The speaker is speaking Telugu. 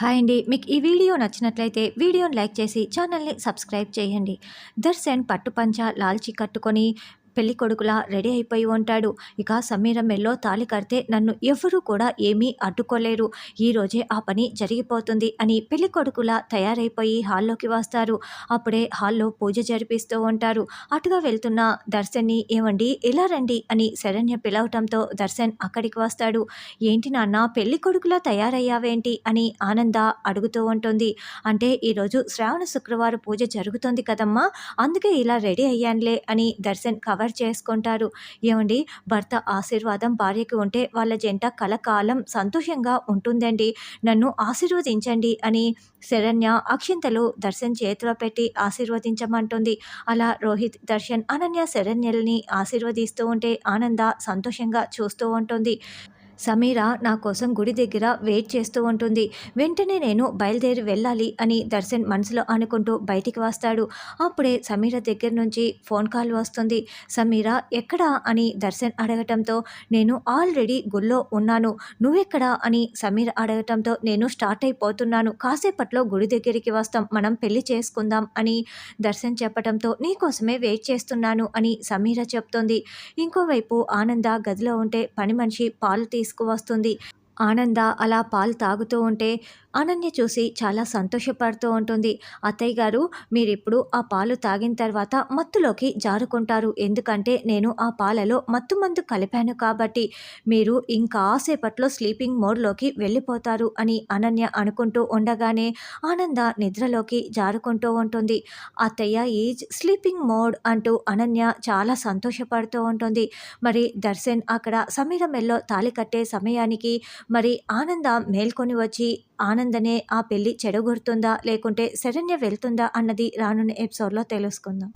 హాయ్ అండి. మీకు ఈ వీడియో నచ్చినట్లయితే వీడియోని లైక్ చేసి ఛానల్ని సబ్స్క్రైబ్ చేయండి. దర్శన్ పట్టుపంచ లాల్చి కట్టుకొని పెళ్ళి కొడుకులా రెడీ అయిపోయి ఉంటాడు. ఇక సమీర మెల్లో తాళి కడితే నన్ను ఎవరూ కూడా ఏమీ అడ్డుకోలేరు. ఈ రోజే ఆ పని జరిగిపోతుంది అని పెళ్ళి కొడుకులా తయారైపోయి హాల్లోకి వస్తారు. అప్పుడే హాల్లో పూజ జరిపిస్తూ ఉంటారు. అటుగా వెళ్తున్న దర్శన్ని ఏమండి ఇలా రండి? అని శరణ్య పిలవటంతో దర్శన్ అక్కడికి వస్తాడు. ఏంటి నాన్న పెళ్ళి కొడుకులా తయారయ్యావేంటి? అని ఆనంద అడుగుతూ ఉంటుంది. అంటే ఈరోజు శ్రావణ శుక్రవారం పూజ జరుగుతుంది కదమ్మా అందుకే ఇలా రెడీ అయ్యానులే అని దర్శన్ కవర్ చేసుకుంటారు. ఏమండి? భర్త ఆశీర్వాదం భార్యకి ఉంటే వాళ్ళ జంట కలకాలం సంతోషంగా ఉంటుందండి. నన్ను ఆశీర్వదించండి అని శరణ్య అక్షింతలు దర్శన్ చేతిలో పెట్టి ఆశీర్వదించమంటుంది. అలా రోహిత్ దర్శన్ అనన్య శరణ్యల్ని ఆశీర్వదిస్తూ ఉంటే ఆనంద సంతోషంగా చూస్తూ ఉంటుంది. సమీర నా కోసం గుడి దగ్గర వెయిట్ చేస్తూ ఉంటుంది. వెంటనే నేను బయలుదేరి వెళ్ళాలి అని దర్శన్ మనసులో అనుకుంటూ బయటికి వస్తాడు. అప్పుడే సమీర దగ్గర నుంచి ఫోన్ కాల్ వస్తుంది. సమీర ఎక్కడా అని దర్శన్ అడగటంతో నేను ఆల్రెడీ గుళ్ళో ఉన్నాను. నువ్వెక్కడా అని సమీర అడగటంతో నేను స్టార్ట్ అయిపోతున్నాను. కాసేపట్లో గుడి దగ్గరికి వస్తాం. మనం పెళ్ళి చేసుకుందాం అని దర్శన్ చెప్పడంతో నీకోసమే వెయిట్ చేస్తున్నాను అని సమీర చెప్తోంది. ఇంకోవైపు ఆనంద గదిలో ఉంటే పని మనిషి పాలు తీసి తీసుకువస్తుంది. ఆనంద అలా పాలు తాగుతూ ఉంటే అనన్య చూసి చాలా సంతోషపడుతూ ఉంటుంది. అత్తయ్య గారు మీరిప్పుడు ఆ పాలు తాగిన తర్వాత మత్తులోకి జారుకుంటారు. ఎందుకంటే నేను ఆ పాలలో మత్తు మందు కలిపాను కాబట్టి మీరు ఇంకాసేపట్లో స్లీపింగ్ మోడ్లోకి వెళ్ళిపోతారు అని అనన్య అనుకుంటూ ఉండగానే ఆనంద నిద్రలోకి జారుకుంటూ ఉంటుంది. అత్తయ్య ఈజ్ స్లీపింగ్ మోడ్ అంటూ అనన్య చాలా సంతోషపడుతూ ఉంటుంది. మరి దర్శన్ అక్కడ సమీర మెల్లో తాళి కట్టే సమయానికి మరి ఆనంద మేల్కొని వచ్చి ఆనందనే ఆ పెళ్ళి చెడగొడుతుందా? లేకుంటే శరణ్య వెళ్తుందా? అన్నది రానున్న ఎపిసోడ్లో తెలుసుకుందాం.